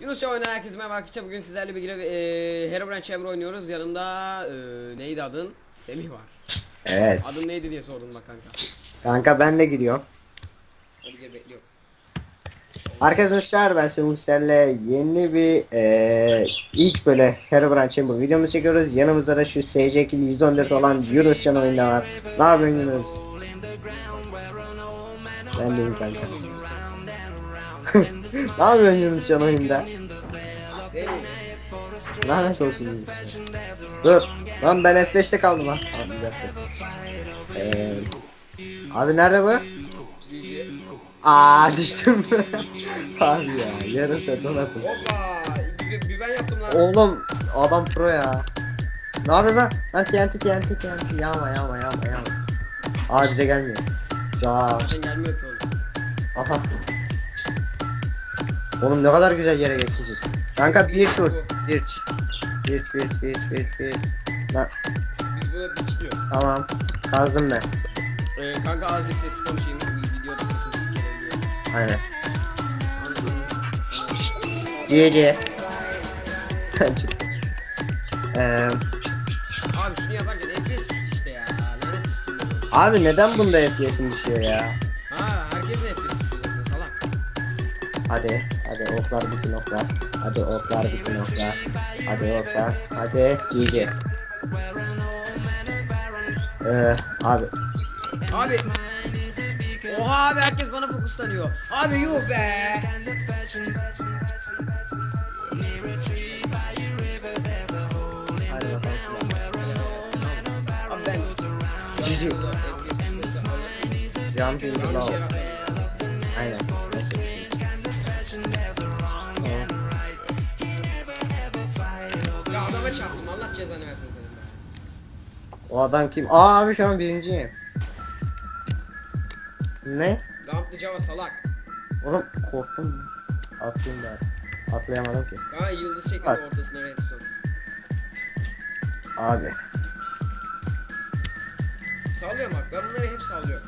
Yunus Çağ oynar herkese merhaba arkadaşlar bugün sizlerle bir e, Herobrine Chamber oynuyoruz yanımda e, neydi adın? Semih var Evet. Adın neydi diye sordum bak kanka Kanka ben de gidiyorum. Hadi gel bekliyorum Arkadaşlar ben Semusler'le yeni bir eee ilk böyle Herobrine Chamber videomuzu çekiyoruz. Yanımızda da şu SC 114 olan Yunus Can oyunda var. Ne yapıyorsun Yunus? Ben deyim kanka. ne yapıyorsun Yunus Can oyunda? Lanet olsun Yunus. Dur. Lan ben F5'te kaldım ha. Abi, bir dakika. Eee, abi nerede bu? Aa düştüm. Abi ya yarın sen donatın. Bir, bir ben yaptım lan Oğlum adam pro ya. Ne yapıyor lan? Lan TNT TNT TNT yağma yağma yağma yağma. Aa bize gelmiyor. Ya Zaten gelmiyor ki oğlum aha. Oğlum ne kadar güzel yere geçmişiz. Kanka bir tur. Bir. Bir bir bir bir bir. Lan Biz buna biçliyoruz tamam. Kazdım ben. e, Kanka azıcık sessiz konuşayım videoda sesimiz gelebiliyor Aynen. GG. Eee Abi şunu yaparken FPS düştü işte ya Lanet bu. Abi neden bunda FPS'in düşüyor ya? Hadi, hadi oklar bütün oklar. Hadi oklar bütün oklar. Hadi oklar. Hadi GG. Ee, abi. Abi. Oha abi herkes bana fokuslanıyor. Abi yuh be. Abi ben şu an Cici. burada adama çarptım Allah cezanı versin senin. O adam kim? Aa abi şu an birinciyim. Ne? Dumplı Java salak. Oğlum korktum. Atlayayım bari. Atlayamadım ki. Ha yıldız şeklinde Bak. ortasına redstone. Abi. Sallıyorum bak ben bunları hep sallıyorum.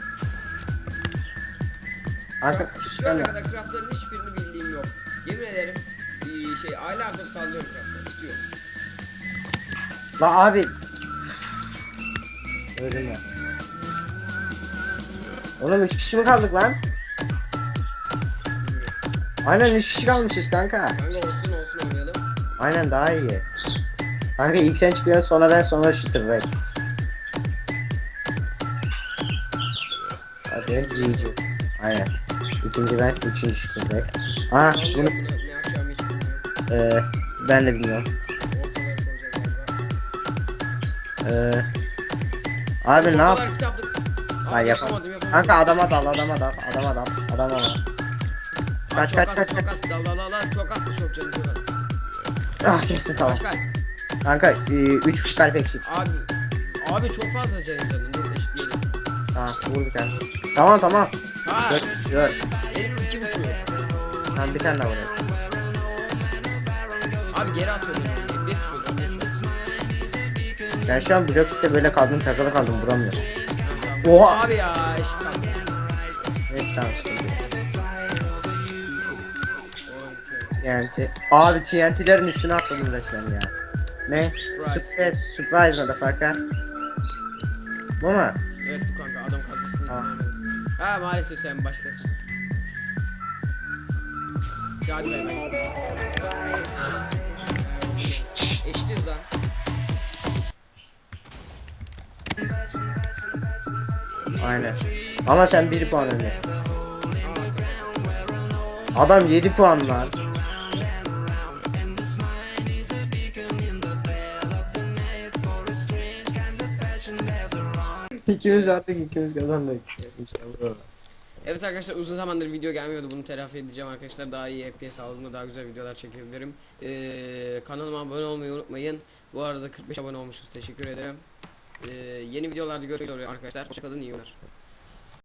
Arka Bak, Şu ana kadar craftların hiçbirini bildiğim yok. Yemin ederim şey aylardır sallıyorum craftları istiyorum. La abi. Öldüm ben. Oğlum 3 kişi mi kaldık lan? Aynen 3 kişi kalmışız kanka. Kanka olsun olsun oynayalım. Aynen daha iyi. Kanka ilk sen çıkıyorsun sonra ben sonra şu tırnak. Hadi GG. Aynen. İkinci ben, üçüncü tırnak. Ha Sallıyorum bunu ne yapacağımı hiç bilmiyorum. eee ben de bilmiyorum. Eee Abi ne yap? Kitaplık. Yapam. yapamadım yapamadım. Kanka adama dal, adama dal, adama dal, adama dal. Kaç, çok kaç, az, kaç, çok kaç. az. Dal dal dal. Çok az da çok canım çok az. Ah kesin tamam. Kaç kaç. Kanka 3 kişi kalp eksik. Abi. Abi çok fazla canım canım. Dur eşitleyelim. Tamam vur bir tane. Tamam tamam. Ha. Dur dur. Benim iki buçuğu. Tamam bir tane daha vur. Abi geri atıyor Ben şu an blokta böyle kaldım takılı kaldım vuramıyorum. Oha. Abi ya eşit kaldı. Neyse tamam. bitiyor. TNT. Abi TNT'lerin üstüne atladım resmen ya. Ne? Surprise. Surprise. Motherfucker. Bu mu? Evet bu kanka adam kazmışsın Ha. Ha maalesef sen başkasın. Hadi bay bay. Eşitiz lan. Aynen. Ama sen 1 puan önde. Aa, Adam 7 puan var. ikimiz artık ikimiz kazandık. Evet arkadaşlar uzun zamandır video gelmiyordu bunu telafi edeceğim arkadaşlar daha iyi FPS aldığımda daha güzel videolar çekebilirim ee, kanalıma abone olmayı unutmayın bu arada 45 abone olmuşuz teşekkür ederim ee, yeni videolarda görüşmek üzere arkadaşlar. Hoşçakalın iyi günler